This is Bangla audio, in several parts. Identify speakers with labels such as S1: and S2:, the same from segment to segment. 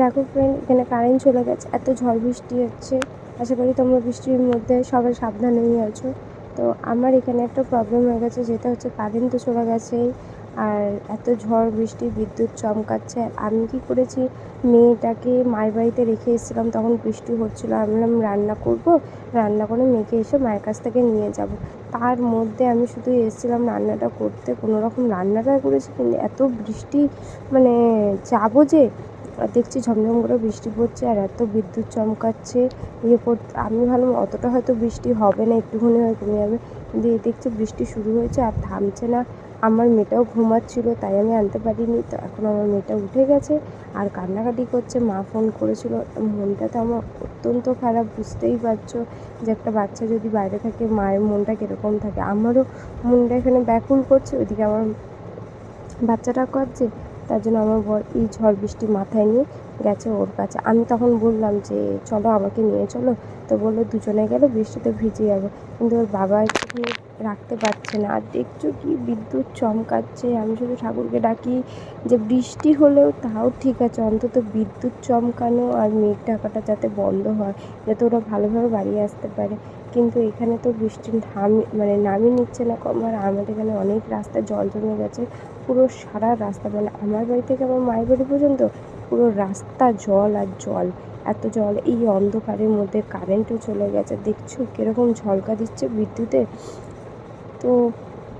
S1: দেখো ফ্রেন্ড এখানে কারেন্ট চলে গেছে, এত ঝড় বৃষ্টি হচ্ছে। আশা করি তোমরা বৃষ্টির মধ্যে সবাই সাবধানেই আছো। তো আমার এখানে একটা প্রবলেম হয়ে গেছে, যেটা হচ্ছে কারেন্ট তো চলে গেছেই, আর এত ঝড় বৃষ্টি, বিদ্যুৎ চমকাচ্ছে। আমি কী করেছি, মেয়েটাকে মায়ের বাড়িতে রেখে এসেছিলাম, তখন বৃষ্টি হচ্ছিল। আমি বললাম রান্না করব, রান্না করে মেয়েকে এসে মায়ের কাছ থেকে নিয়ে যাব। তার মধ্যে আমি শুধু এসেছিলাম রান্নাটা করতে, কোনো রকম রান্নাটা করেছি, কিন্তু এত বৃষ্টি মানে যাব যে আর দেখছি ঝমঝম করে বৃষ্টি পড়ছে আর এত বিদ্যুৎ চমকাচ্ছে। ইয়ে করতে আমি ভাবলাম অতটা হয়তো বৃষ্টি হবে না, একটুখানি হয়ে কমে যাবে। কিন্তু এই দেখছি বৃষ্টি শুরু হয়েছে আর থামছে না। আমার মেয়েটাও ঘুমাচ্ছিলো, তাই আমি আনতে পারিনি। তো এখন আমার মেয়েটা উঠে গেছে আর কান্নাকাটি করছে, মা ফোন করেছিল। মনটা তো আমার অত্যন্ত খারাপ, বুঝতেই পারছ যে একটা বাচ্চা যদি বাইরে থাকে, মায়ের মনটা কীরকম থাকে। আমারও মনটা এখানে ব্যাকুল করছে। ওইদিকে আমার বাচ্চাটা কাঁদছে। তার জন্য আমার বর এই ঝড় বৃষ্টি মাথায় নিয়ে গেছে ওর কাছে। আমি তখন বললাম যে, চলো আমাকে নিয়ে চলো। তো বলল, দুজনে গেলে, বৃষ্টিতে ভিজে যাব। কিন্তু ওর বাবা একটুখানি রাখতে পারছে না। আর দেখছ কি বিদ্যুৎ চমকাচ্ছে। আমি শুধু ঠাকুরকে ডাকি যে বৃষ্টি হলেও তাও ঠিক আছে, অন্তত বিদ্যুৎ চমকানো আর মেঘ ঢাকাটা যাতে বন্ধ হয়, যাতে ওরা ভালোভাবে বাড়ি আসতে পারে। কিন্তু এখানে তো বৃষ্টি থামি মানে নামই নিচ্ছে না কম। আর আমাদের এখানে অনেক রাস্তায় জল জমে গেছে, পুরো সারা রাস্তা মানে আমার বাড়ি থেকে আমার মায়ের বাড়ি পর্যন্ত পুরো রাস্তা জল আর জল। এত জল, এই অন্ধকারের মধ্যে কারেন্টও চলে গেছে। দেখছ কীরকম ঝলকা দিচ্ছে বিদ্যুতের? তো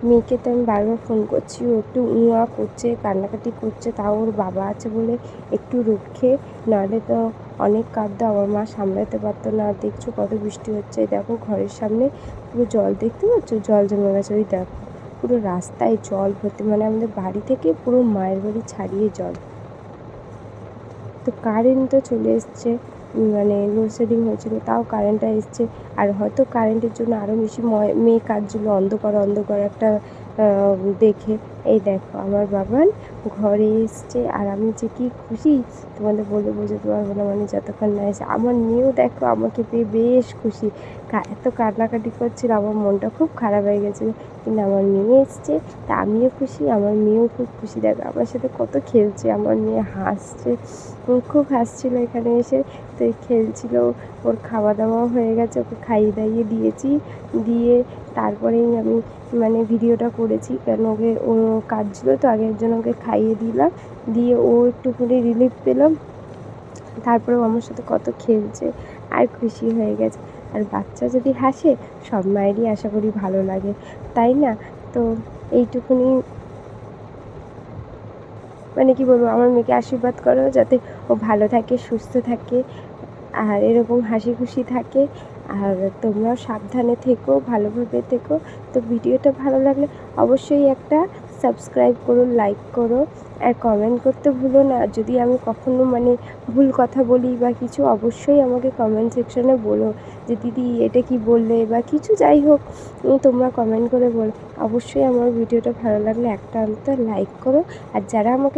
S1: মেয়েকে তো আমি বারবার ফোন করছি, ও একটু উঁয়া করছে, কান্নাকাটি করছে, তাও ওর বাবা আছে বলে একটু রক্ষে নাহলে তো অনেক কাঁদতো, আমার মা সামলাতে পারতো না, দেখছ কত বৃষ্টি হচ্ছে দেখো ঘরের সামনে পুরো জল, দেখতে পাচ্ছ? জল জমে গেছে, ওই দেখো, পুরো রাস্তায় জল ভর্তি মানে আমাদের বাড়ি থেকে পুরো মায়ের বাড়ি ছাড়িয়ে জল। তো কারেন্ট তো চলে এসছে। মানে লোডশেডিং হয়েছিল, তাও কারেন্টটা এসছে। আর হয়তো কারেন্টের জন্য আরও বেশি ময় কাজগুলো অন্ধকার অন্ধকার একটা দেখে। এই দেখো, আমার বাবান ঘরে এসছে আর আমি যে কী খুশি তোমাদের বলে বোঝাতে পারব না মানে যতক্ষণ না এসে। আমার মেয়েও দেখো আমাকে পেয়ে বেশ খুশি। এত কান্নাকাটি করছিল, আমার মনটা খুব খারাপ হয়ে গেছিল। কিন্তু আমার মেয়ে এসছে, তা আমিও খুশি, আমার মেয়েও খুব খুশি। দেখো, আমার সাথে কত খেলছে, আমার মেয়ে হাসছে খুব হাসছিল এখানে এসে। তো খেলছিল, ওর খাওয়া দাওয়াও হয়ে গেছে, ওকে খাইয়ে দাইয়ে দিয়েছি, দিয়ে তারপরেই আমি মানে ভিডিওটা করেছি। কেন ওকে, ও কাঁদছিলো তো, আগের জন্য ওকে খাইয়ে দিলাম। দিয়ে ও একটুখানি রিলিফ পেলাম। তারপরেও আমার সাথে কত খেলছে, আর খুশি হয়ে গেছে। আর বাচ্চা যদি হাসে, সব মায়েরই আশা করি ভালো লাগে। তাই না? তো এইটুকুনি। মানে কি বলব, আমার মেয়েকে আশীর্বাদ করো যাতে ও ভালো থাকে, সুস্থ থাকে, আর এরকম হাসি খুশি থাকে। আর তোমরাও সাবধানে থেকো, ভালোভাবে থেকো। তো ভিডিওটা ভালো লাগলে অবশ্যই একটা সাবস্ক্রাইব করো লাইক করো আর কমেন্ট করতে ভুলো না। যদি আমি কখনো মানে ভুল কথা বলি বা কিছু, অবশ্যই আমাকে কমেন্ট সেকশনে বলো যে, দিদি, এটা কি বললে? বা কিছু যাই হোক তোমরা কমেন্ট করে বলো। অবশ্যই আমার ভিডিওটা ভালো লাগলে একটা অন্তত লাইক করো। আর যারা আমাকে